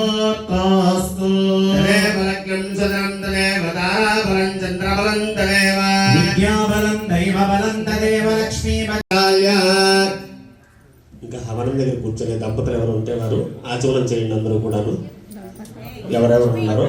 शुभमुहूर्तोऽस्तु देवलग्नं सदनन्ददेवताबलं चन्द्रबलं तदेव विद्याबलं दैवबलं तदेव లక్ష్మీపదాయ ఇంకా హవనం దగ్గర కూర్చొని దంపతులు ఎవరు ఉంటే వారు ఆచమనం చేయండి అందరూ కూడా ఎవరెవరు ఉన్నారో.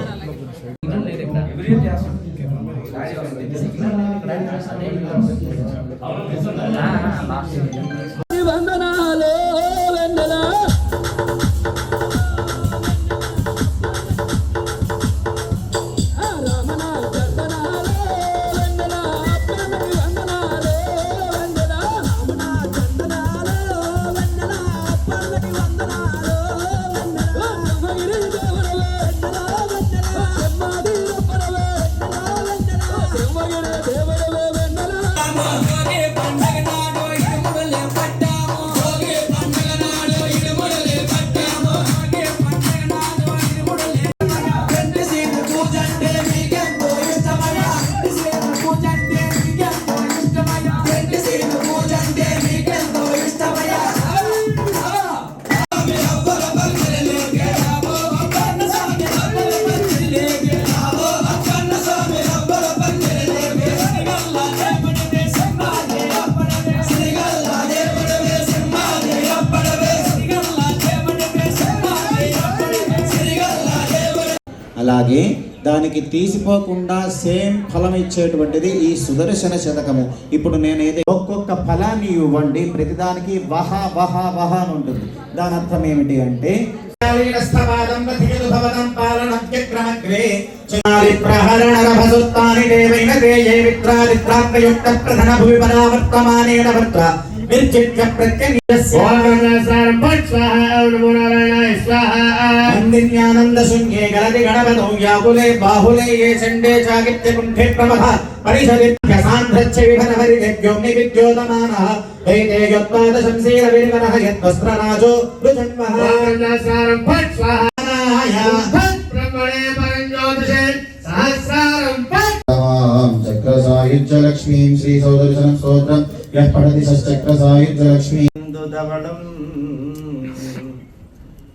అలాగే దానికి తీసిపోకుండా సేమ్ ఫలం ఇచ్చేటువంటిది ఈ సుదర్శన శతకము. ఇప్పుడు నేను ఒక్కొక్క ఫలాన్ని ఇవ్వండి ప్రతిదానికి వహ వహ వహ అని ఉంటుంది. దాని అర్థం ఏమిటి అంటే స్థపాదం రథియదు భవతం ప్రహరణ నమో నారాయణాయ స్వాహ నందిన్యానంద శృంగే గలది గణపదౌ యాకులే బాహులే ఏ చండే చాగిత్య కుంఠే ప్రమథ పరిషదిత్య సాంధ్రచ్చ విభన హరిదేవ్యోమ్ని విద్యోతమానః దైతే యత్పాద శంసీర విరివనః యద్వస్త్రరాజో రుజన్మః. ఓం భట్ స్వాహ భట్ బ్రహ్మణే పరంజ్యోతిషే సహస్రారం భట్ ం చక్రసాయుజ్యలక్ష్మీం శ్రీ సౌదర్శనం స్తోత్రం. యః పఠతి సశ్చక్రసాయుజ్యలక్ష్మీ ధవళం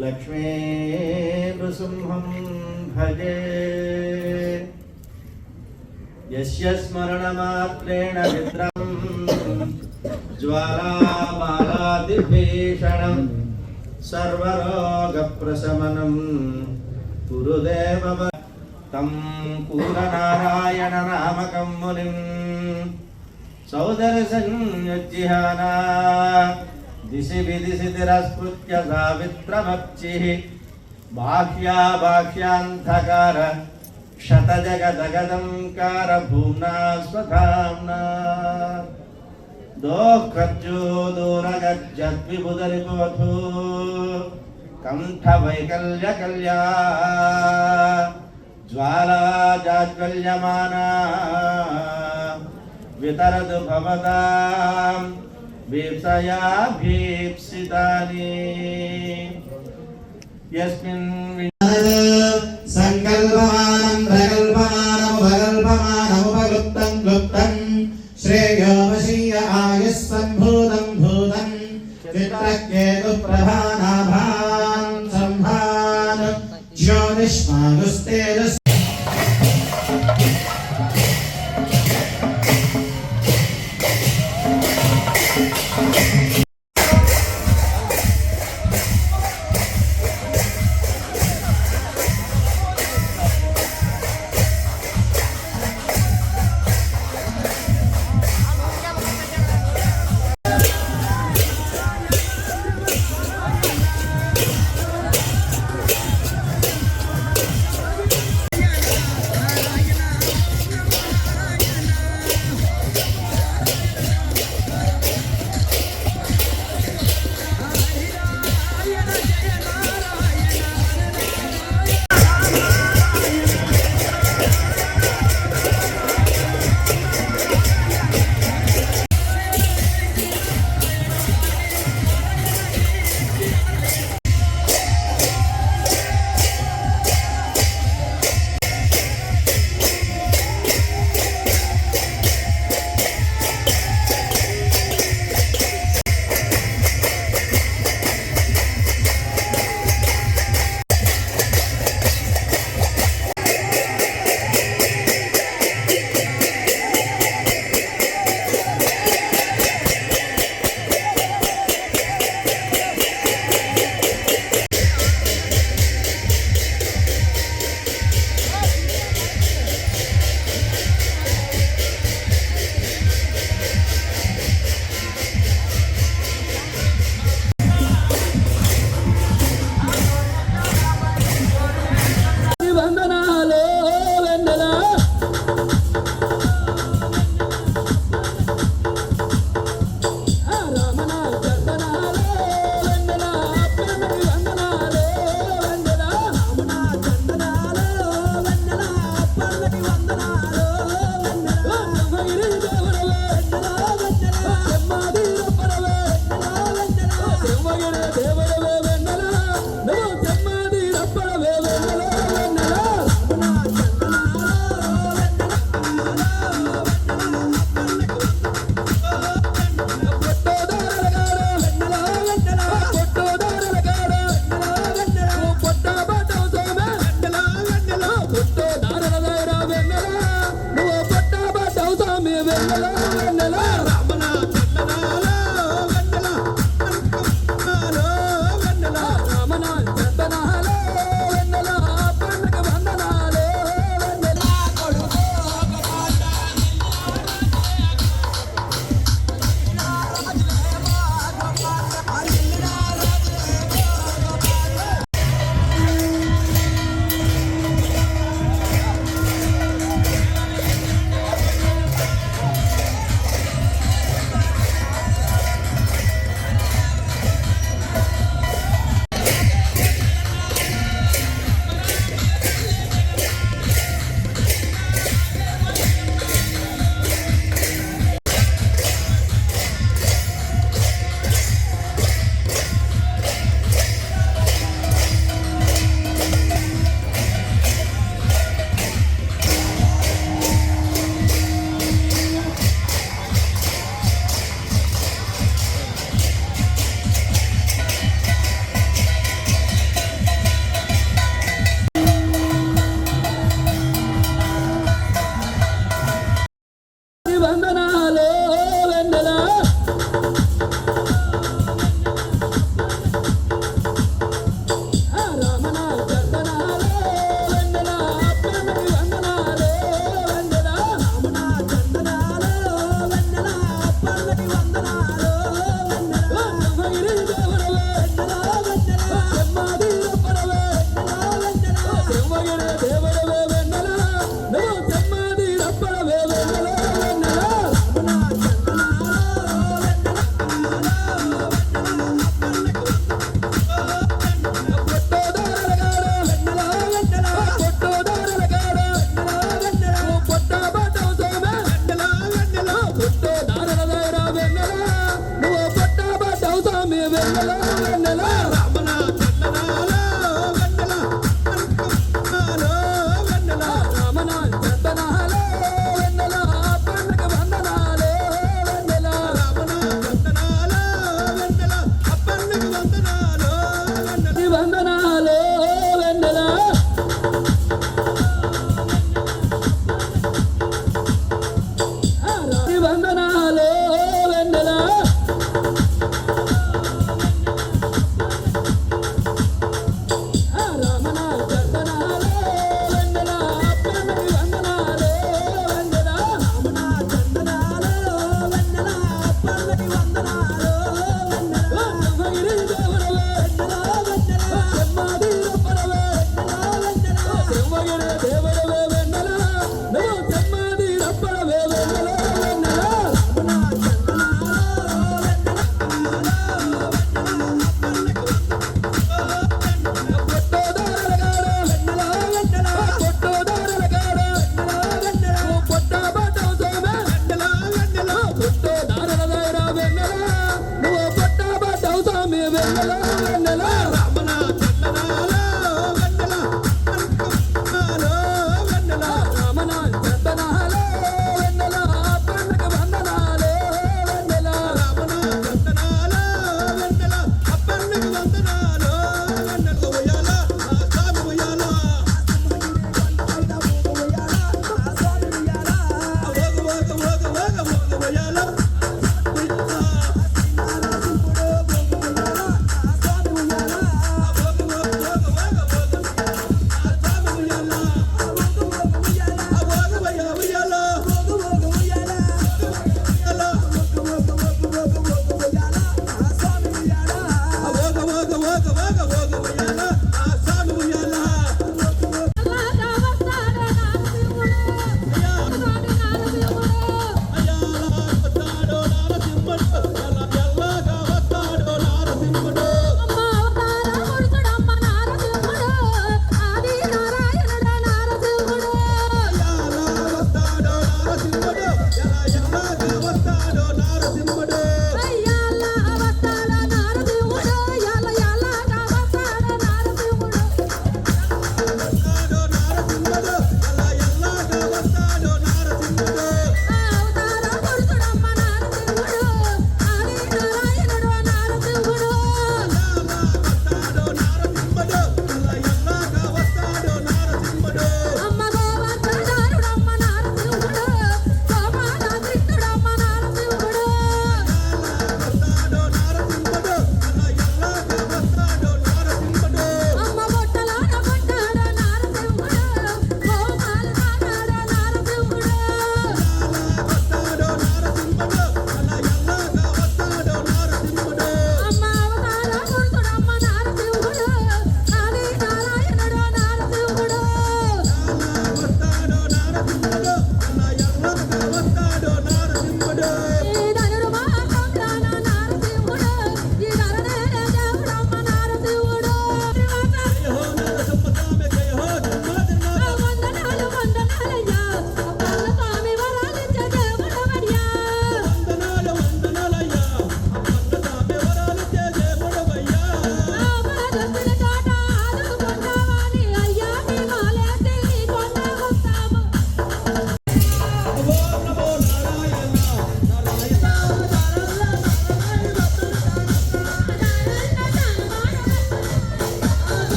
లక్ష్మీ నృసింహం భజే యస్య స్మరణమాత్రేణ మిత్రం జ్వాలామాలాదిభీషణం సర్వరోగప్రశమనం కురుదేవ తం పూరనారాయణ నామకం सौदरसञ्जिहाना दिशि विदिशि तिरस्कृत्य सावित्रमप्चिः बाह्या बाह्यान्धकार। क्षतजगदगदङ्कार भूम्ना स्वधाम्ना। दोःखर्जो दूरगज्जद्विबुदरिपोऽथो कण्ठवैकल्यकल्या। ज्वाला जाज्वल्यमाना వితరదు భవతాం వీప్సయా భీప్సితాని యస్మిన్ సంకల్పమానం ప్రకల్పమానం ఉపకల్పమానం ఉపగుప్తం గుప్తం శ్రేయోవశీయ ఆయస్సం భూతం భూతం చిత్రకేతు ప్రభానాభాన్ సంభాన్ జ్యోతిష్మా